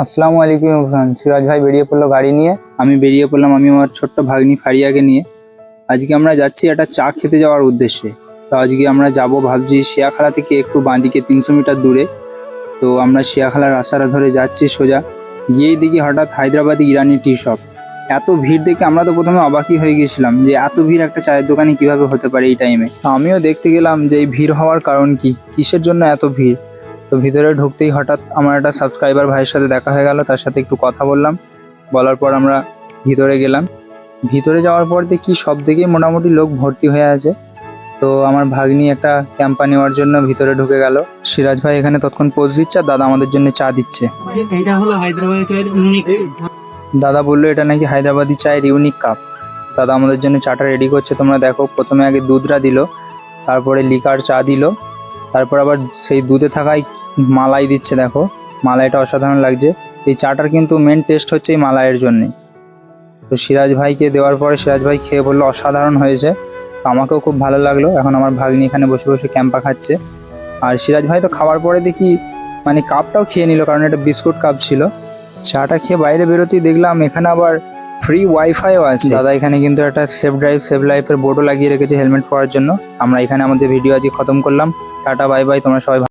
আসসালামু আলাইকুম ইমরান সিরাজ ভাই বেরিয়ে পড়ল গাড়ি নিয়ে। আমি বেরিয়ে পড়লাম আমি আমার ছোট্ট ভাগ্নি ফারিয়াকে নিয়ে। আজকে আমরা যাচ্ছি একটা চা খেতে যাওয়ার উদ্দেশ্যে। তো আজকে আমরা যাব ভাবছি শিয়াখালা থেকে একটু বাঁদিকে তিনশো মিটার দূরে। তো আমরা শিয়াখালার রাস্তাটা ধরে যাচ্ছি সোজা। গিয়েই দেখি হঠাৎ হায়দ্রাবাদি ইরানি টি শপ। এত ভিড় দেখে আমরা তো প্রথমে অবাকই হয়ে গেছিলাম যে এত ভিড় একটা চায়ের দোকানে কীভাবে হতে পারে এই টাইমে আমিও দেখতে গেলাম যে এই ভিড় হওয়ার কারণ কি? কিসের জন্য এত ভিড়? তো ভিতরে ঢুকতেই হঠাৎ আমার একটা সাবস্ক্রাইবার ভাইয়ের সাথে দেখা হয়ে গেল তার সাথে একটু কথা বললাম। বলার পর আমরা ভিতরে গেলাম। ভিতরে যাওয়ার পর দেখি সব দিকেই মোটামুটি লোক ভর্তি হয়ে আছে। তো আমার ভাগ্নি একটা ক্যাম্পা নেওয়ার জন্য ভিতরে ঢুকে গেল। সিরাজ ভাই এখানে তৎক্ষণ পোজ দিচ্ছে আর দাদা আমাদের জন্য চা দিচ্ছে। দাদা বলল এটা নাকি হায়দ্রাবাদি চায়ের ইউনিক কাপ দাদা আমাদের জন্য চাটা রেডি করছে তোমরা দেখো প্রথমে আগে দুধটা দিল তারপরে লিকার চা দিল। তারপর আবার সেই দুধে থাকায় মালাই দিচ্ছে, দেখো। মালাইটা অসাধারণ লাগছে। এই চাটার কিন্তু মেন টেস্ট হচ্ছে এই মালাইয়ের জন্যে। তো সিরাজ ভাইকে দেওয়ার পরে সিরাজ ভাই খেয়ে বলল, অসাধারণ হয়েছে। তো আমাকেও খুব ভালো লাগল। এখন আমার ভাগ্নি এখানে বসে বসে ক্যাম্পা খাচ্ছে। আর সিরাজ ভাই তো খাওয়ার পরে দেখি মানে কাপটাও খেয়ে নিল, কারণ এটা বিস্কুট কাপ ছিল। চাটা খেয়ে বাইরে বেরোতেই দেখলাম এখানে আবার ফ্রি ওয়াইফাইও আছে। দাদা, এখানে কিন্তু একটা সেফ ড্রাইভ সেভ লাইফের বোর্ডও লাগিয়ে রেখেছে হেলমেট পরার জন্য। আমরা এখানে আমাদের ভিডিও আজকে খতম করলাম। টাটা বাই বাই তোমরা সবাই